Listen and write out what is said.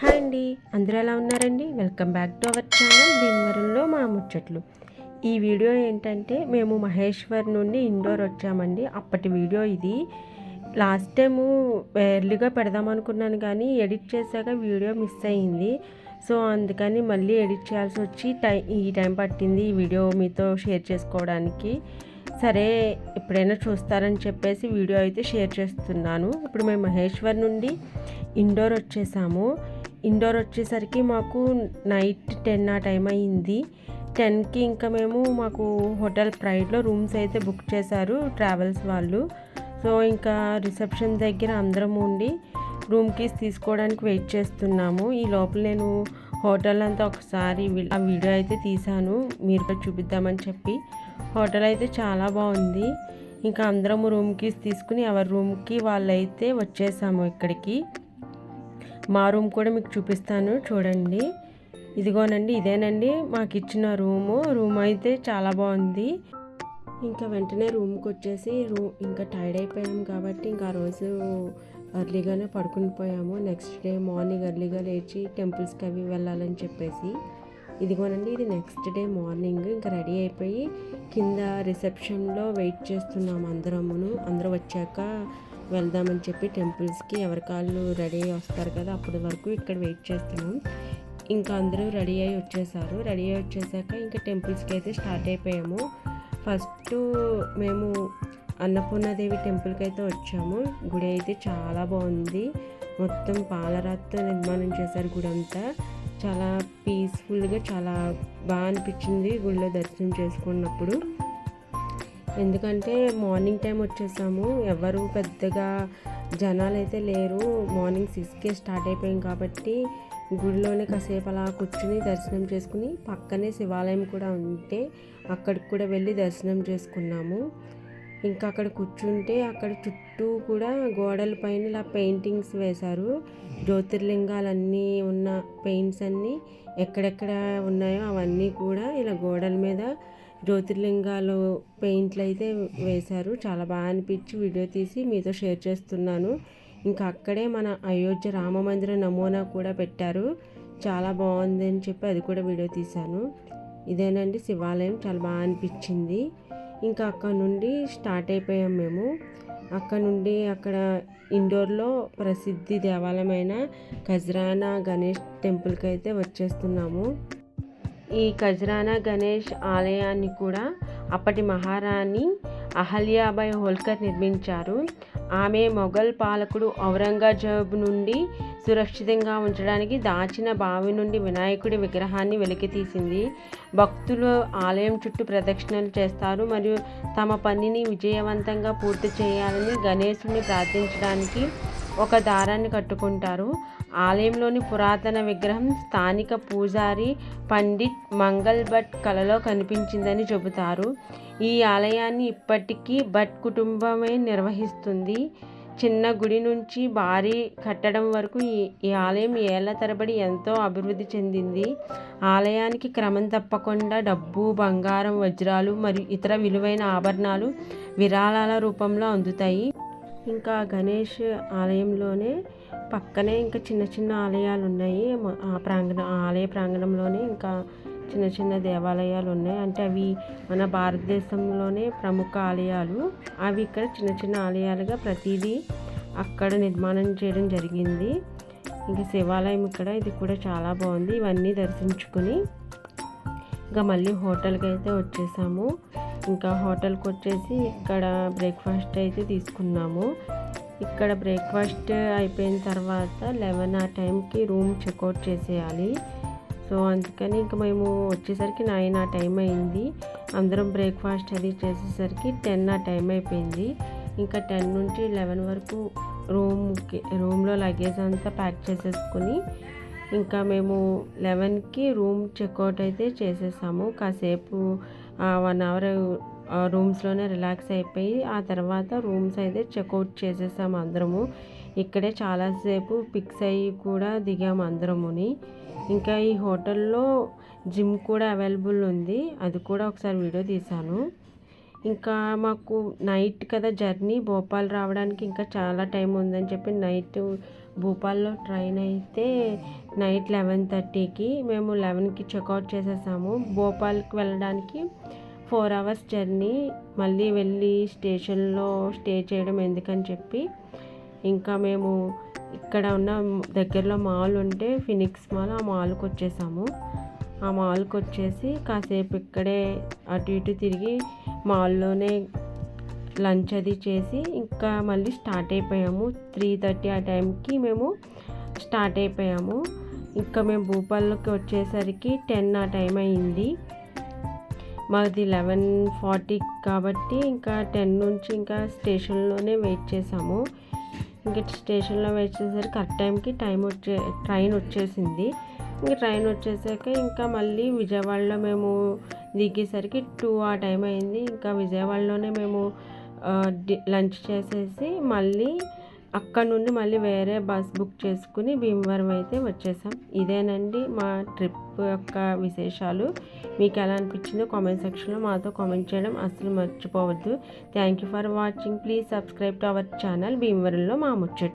Hi అండి. అందరూ ఎలా ఉన్నారండి? Welcome back to our channel భీమవరంలో మా ముచ్చట్లు. ఈ వీడియో ఏంటంటే మేము మహేశ్వర్ నుండి ఇండోర్ వచ్చామండి. అప్పటి వీడియో ఇది. లాస్ట్ టైము ఎర్లీగా పెడదాం అనుకున్నాను కానీ ఎడిట్ చేశాక వీడియో మిస్ అయింది. సో అందుకని మళ్ళీ ఎడిట్ చేయాల్సి వచ్చి టై ఈ టైం పట్టింది ఈ వీడియో మీతో షేర్ చేసుకోవడానికి. సరే ఎప్పుడైనా చూస్తారని చెప్పేసి వీడియో అయితే షేర్ చేస్తున్నాను. ఇప్పుడు మేము మహేశ్వర్ నుండి ఇండోర్ వచ్చేసాము. ఇండోర్ వచ్చేసరికి మాకు నైట్ టెన్ ఆ టైం అయింది టెన్కి ఇంకా మేము మాకు హోటల్ ప్రైడ్లో రూమ్స్ అయితే బుక్ చేశారు ట్రావెల్స్ వాళ్ళు. సో ఇంకా రిసెప్షన్ దగ్గర అందరం ఉండి రూమ్ కీస్ తీసుకోవడానికి వెయిట్ చేస్తున్నాము. ఈ లోపల నేను హోటల్ అంతా ఒకసారి ఆ వీడియో అయితే తీశాను. మీరు చూపిద్దామని చెప్పి. హోటల్ అయితే చాలా బాగుంది. ఇంకా అందరము రూమ్ కీస్ తీసుకుని ఎవరి రూమ్కి వాళ్ళైతే వచ్చేసాము ఇక్కడికి. మా రూమ్ కూడా మీకు చూపిస్తాను చూడండి. ఇదిగోనండి ఇదేనండి. మాకు ఇచ్చిన రూము. రూమ్ అయితే చాలా బాగుంది. ఇంకా వెంటనే రూమ్కి వచ్చేసి రూ ఇంకా టైర్డ్ అయిపోయాం కాబట్టి ఇంకా ఆ రోజు ఎర్లీగానే పడుకుని పోయాము. నెక్స్ట్ డే మార్నింగ్ ఎర్లీగా లేచి టెంపుల్స్కి అవి వెళ్ళాలని చెప్పేసి. ఇదిగోనండి ఇది నెక్స్ట్ డే మార్నింగ్. ఇంకా రెడీ అయిపోయి కింద రిసెప్షన్లో వెయిట్ చేస్తున్నాము అందరమును. అందరూ వచ్చాక వెళ్దామని చెప్పి టెంపుల్స్కి ఎవరి కాళ్ళు రెడీ అయ్యి వస్తారు కదా అప్పటి వరకు ఇక్కడ వెయిట్ చేస్తున్నాం. ఇంకా అందరూ రెడీ అయ్యి వచ్చేసారు. రెడీ అయ్యి వచ్చేసాక ఇంకా టెంపుల్స్కి అయితే స్టార్ట్ అయిపోయాము. ఫస్ట్ మేము అన్నపూర్ణాదేవి టెంపుల్కి అయితే వచ్చాము. గుడి అయితే చాలా బాగుంది. మొత్తం పాలరాతితో నిర్మాణం చేశారు గుడి అంతా చాలా పీస్ఫుల్గా చాలా బాగా అనిపించింది గుడిలో దర్శనం చేసుకున్నప్పుడు. ఎందుకంటే మార్నింగ్ టైం వచ్చేసాము. ఎవరు పెద్దగా జనాలు అయితే లేరు. మార్నింగ్ సిక్స్కే స్టార్ట్ అయిపోయాం కాబట్టి గుడిలోనే కాసేపు అలా కూర్చుని దర్శనం చేసుకుని పక్కనే శివాలయం కూడా ఉంటే అక్కడికి కూడా వెళ్ళి దర్శనం చేసుకున్నాము. ఇంకా అక్కడ కూర్చుంటే అక్కడ చుట్టూ కూడా గోడల పైన ఇలా పెయింటింగ్స్ వేశారు. జ్యోతిర్లింగాలన్నీ ఉన్న పెయింట్స్ అన్నీ ఎక్కడెక్కడ ఉన్నాయో అవన్నీ కూడా ఇలా గోడల మీద జ్యోతిర్లింగాలు పెయింట్లు అయితే వేశారు. చాలా బాగా అనిపించి వీడియో తీసి మీతో షేర్ చేస్తున్నాను. ఇంకా అక్కడే మన అయోధ్య రామ మందిర నమూనా కూడా పెట్టారు. చాలా బాగుంది అని చెప్పి అది కూడా వీడియో తీశాను. ఇదేనండి శివాలయం. చాలా బాగా అనిపించింది. ఇంకా అక్కడ నుండి స్టార్ట్ అయిపోయాం మేము. అక్కడ నుండి అక్కడ ఇండోర్లో ప్రసిద్ధి దేవాలయమైన ఖజ్రానా గణేష్ టెంపుల్కి అయితే వచ్చేస్తున్నాము. ఈ ఖజరానా గణేష్ ఆలయాన్ని కూడా అప్పటి మహారాణి అహల్యాబాయ్ హోల్కర్ నిర్మించారు. ఆమె మొఘల్ పాలకుడు ఔరంగజేబ్ నుండి సురక్షితంగా ఉంచడానికి దాచిన బావి నుండి వినాయకుడి విగ్రహాన్ని వెలికితీసింది భక్తులు ఆలయం చుట్టూ ప్రదక్షిణలు చేస్తారు మరియు తమ పనిని విజయవంతంగా పూర్తి చేయాలని గణేశుని ప్రార్థించడానికి ఒక దారాన్ని కట్టుకుంటారు. ఆలయంలోని పురాతన విగ్రహం స్థానిక పూజారి పండిట్ మంగల్ భట్ కలలో కనిపించిందని చెబుతారు. ఈ ఆలయాన్ని ఇప్పటికీ భట్ కుటుంబమే నిర్వహిస్తుంది. చిన్న గుడి నుంచి భారీ కట్టడం వరకు ఈ ఈ ఆలయం ఏళ్ళ తరబడి ఎంతో అభివృద్ధి చెందింది. ఆలయానికి క్రమం తప్పకుండా డబ్బు బంగారం వజ్రాలు మరియు ఇతర విలువైన ఆభరణాలు విరాళాల రూపంలో అందుతాయి. ఇంకా గణేష్ ఆలయంలోనే పక్కనే ఇంకా చిన్న చిన్న ఆలయాలు ఉన్నాయి ఆ ప్రాంగణ ఆలయ ప్రాంగణంలోనే ఇంకా చిన్న చిన్న దేవాలయాలు ఉన్నాయి అంటే అవి మన భారతదేశంలోనే ప్రముఖ ఆలయాలు. అవి ఇక్కడ చిన్న చిన్న ఆలయాలుగా ప్రతిదీ అక్కడ నిర్మాణం చేయడం జరిగింది. ఇంకా శివాలయం ఇక్కడ ఇది కూడా చాలా బాగుంది. ఇవన్నీ దర్శించుకుని ఇంకా మళ్ళీ హోటల్కి అయితే వచ్చేసాము. ఇంకా హోటల్కి వచ్చేసి ఇక్కడ బ్రేక్ఫాస్ట్ అయితే తీసుకున్నాము. ఇక్కడ బ్రేక్ఫాస్ట్ అయిపోయిన తర్వాత లెవెన్ ఆ టైంకి రూమ్ చెక్అవుట్ చేసేయాలి. సో అందుకని ఇంకా మేము వచ్చేసరికి నైన్ ఆ టైం అయింది. అందరం బ్రేక్ఫాస్ట్ అది చేసేసరికి టెన్ ఆ టైం అయిపోయింది. ఇంకా టెన్ నుంచి లెవెన్ వరకు రూమ్కి రూమ్లో లగేజ్ అంతా ప్యాక్ చేసేసుకుని ఇంకా మేము లెవెన్కి రూమ్ చెక్అవుట్ అయితే చేసేసాము. కాసేపు వన్ అవర్ రూమ్స్లోనే రిలాక్స్ అయిపోయి ఆ తర్వాత రూమ్స్ అయితే చెక్అవుట్ చేసేసాము అందరము. ఇక్కడే చాలాసేపు పిక్స్ అయ్యి కూడా దిగాము అందరముని. ఇంకా ఈ హోటల్లో జిమ్ కూడా అవైలబుల్ ఉంది. అది కూడా ఒకసారి వీడియో తీశాను. ఇంకా మాకు నైట్ కదా జర్నీ భోపాల్ రావడానికి ఇంకా చాలా టైం ఉందని చెప్పి నైట్ భూపాల్లో ట్రైన్ అయితే నైట్ లెవెన్ థర్టీకి మేము లెవెన్కి చెక్అవుట్ చేసేసాము. భోపాల్కి వెళ్ళడానికి ఫోర్ అవర్స్ జర్నీ మళ్ళీ వెళ్ళి స్టేషన్లో స్టే చేయడం ఎందుకని చెప్పి ఇంకా మేము ఇక్కడ ఉన్న దగ్గరలో మాల్ ఉంటే ఫినిక్స్ మాల్ ఆ మాల్కి వచ్చేసాము. ఆ మాల్కి వచ్చేసి కాసేపు ఇక్కడే అటు ఇటు తిరిగి మాల్లోనే లంచ్ అది చేసి ఇంకా మళ్ళీ స్టార్ట్ అయిపోయాము. త్రీ థర్టీ ఆ టైంకి మేము స్టార్ట్ అయిపోయాము. ఇంకా మేము భూపాల్లోకి వచ్చేసరికి టెన్ ఆ టైం అయింది. మాది లెవెన్ ఫార్టీ కాబట్టి ఇంకా టెన్ నుంచి ఇంకా స్టేషన్లోనే వెయిట్ చేసాము. ఇంకా స్టేషన్లో వెయిట్ చేసేసరికి కరెక్ట్ టైంకి టైం వచ్చే ట్రైన్ వచ్చేసింది. ఇంకా ట్రైన్ వచ్చేసాక ఇంకా మళ్ళీ విజయవాడలో మేము దిగేసరికి టూ ఆ టైం అయింది. ఇంకా విజయవాడలోనే మేము లంచ్ చేసేసి మళ్ళీ అక్కడ నుండి మళ్ళీ వేరే బస్ బుక్ చేసుకుని భీమవరం అయితే వచ్చేసాం. ఇదేనండి మా ట్రిప్ యొక్క విశేషాలు. మీకు ఎలా అనిపించిందో కామెంట్ సెక్షన్లో మాతో కామెంట్ చేయడం అసలు మర్చిపోవద్దు. Thank you for watching please subscribe to our channel భీమవరంలో మా ముచ్చట్టు